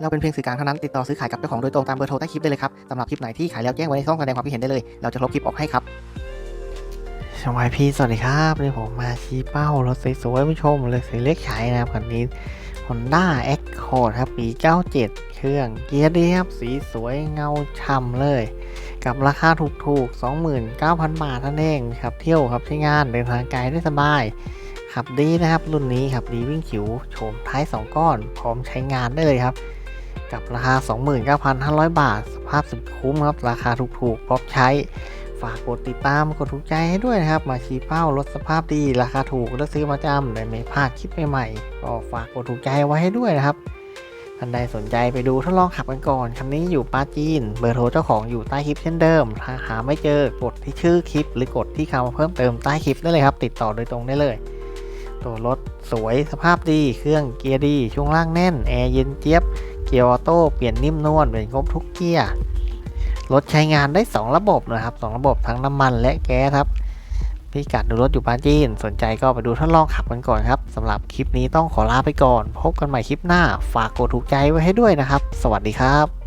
เราเป็นเพียงสื่อกลางเท่านั้นติดต่อซื้อขายกับเจ้าของโดยตรงตามเบอร์โทรใต้คลิปได้เลยครับสำหรับคลิปไหนที่ขายแล้วแจ้งไว้ในช่องแสดงความคิดเห็นได้เลย เราจะลบคลิปออกให้ครับสวัสดีพี่สวัสดีครับนี่ผมมาชี้เป้ารถสวยๆผู้ชมเลยสีเล็กใช้นะครับคันนี้ Honda Accord ครับปี 97 เครื่องเกียร์ดีครับสีสวยเงาช่ำเลย กับราคาถูกๆ 29,000 บาทนั่นเองครับเที่ยวครับใช้งานเดินทางไกลได้สบายขับดีนะครับ รุ่นนี้ขับดีวิ่งขิวโฉมท้าย 2 ก้อน พร้อมใช้งานได้เลยครับ กับราคา 29,500 บาท สภาพสุดคุ้มครับ ราคาถูกๆพร้อมใช้ ฝากกดติดตามกดถูกใจให้ด้วยนะครับ มาชี้เป้ารถสภาพดี ราคาถูกและซื้อมาจำได้ไม่พลาดคลิปใหม่ๆ ก็ฝากกดถูกใจไว้ให้ด้วยนะครับท่านใดสนใจไปดูทดลองขับกันก่อน คันนี้อยู่ปาจีน เบอร์โทรเจ้าของอยู่ใต้คลิปเช่นเดิม ถ้าหาไม่เจอกดที่ชื่อคลิป หรือกดที่คำเพิ่มเติมใต้คลิปได้เลยครับ ติดต่อโดยตรงได้เลยตัวรถสวยสภาพดี เครื่องเกียร์ดี ช่วงล่างแน่น แอร์เย็นเจี๊ยบ กียร์ออโต้เปลี่ยนนิ่มนวลเปลี่ยนครบทุกเกียร์รถใช้งานได้ 2 ระบบนะครับ 2 ระบบทั้งน้ำมันและแก๊สครับพี่กัดดูรถอยู่ปาจีน สนใจก็ไปดูทดลองขับกันก่อนครับสำหรับคลิปนี้ต้องขอลาไปก่อน พบกันใหม่คลิปหน้า ฝากกดถูกใจไว้ให้ด้วยนะครับ สวัสดีครับ